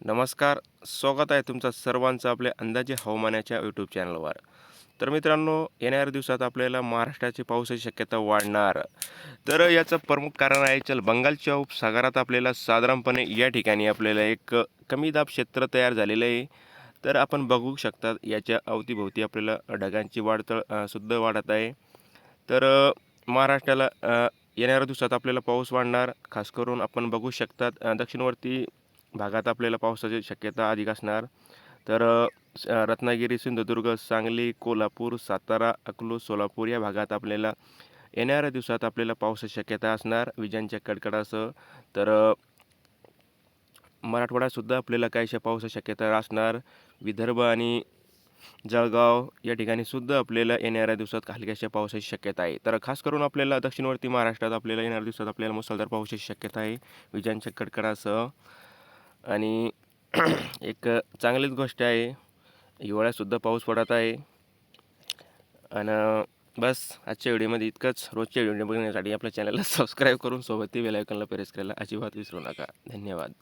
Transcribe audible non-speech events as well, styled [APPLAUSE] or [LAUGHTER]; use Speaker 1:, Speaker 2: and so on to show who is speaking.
Speaker 1: नमस्कार स्वागत आहे तुमचं सर्वांचं आपल्या अंदाजे हवामानाच्या यूट्यूब चॅनलवर तर मित्रांनो येणाऱ्या दिवसात आपल्याला महाराष्ट्राची पावसाची शक्यता वाढणार. तर याचं प्रमुख कारण आहे चल बंगालच्या उपसागरात आपल्याला साधारणपणे या ठिकाणी आपल्याला एक कमी दाब क्षेत्र तयार झालेलं आहे. तर आपण बघू शकतात याच्या अवतीभोवती आपल्याला ढगांची वाढतळ सुद्धा वाढत आहे. तर महाराष्ट्राला येणाऱ्या दिवसात आपल्याला पाऊस वाढणार. खास करून आपण बघू शकतात दक्षिणवरती दक्षिणवर्ती भागात आपल्याला पावसाची शक्यता अधिक असणार. तर रत्नागिरी सिंधुदुर्ग सांगली कोल्हापूर सातारा अकलूज सोलापूर या भागात आपल्याला येणाऱ्या दिवसात आपल्याला पावसाची शक्यता असणार. विजांच्या कडकडासह. तर मराठवाड्यातसुद्धा आपल्याला काहीशा पावसाची शक्यता असणार. विदर्भ आणि जळगाव या ठिकाणीसुद्धा आपल्याला येणाऱ्या दिवसात हलक्याशा पावसाची शक्यता आहे. तर खास करून आपल्याला दक्षिणवर्ती महाराष्ट्रात आपल्याला येणाऱ्या दिवसात आपल्याला मुसळधार पावसाची शक्यता आहे. विजांच्या कडकडासह. आणि [CLEARS THROAT] एक चांगलीच गोष्ट आहे. हिवाळ्यातसुद्धा पाऊस पडत आहे. आणि बस आजच्या व्हिडिओमध्ये इतकंच. रोजच्या व्हिडिओ बघण्यासाठी आपल्या चॅनलला सबस्क्राईब करून सोबत ते बेल आयकॉनला प्रेस करायला अजिबात विसरू नका. धन्यवाद.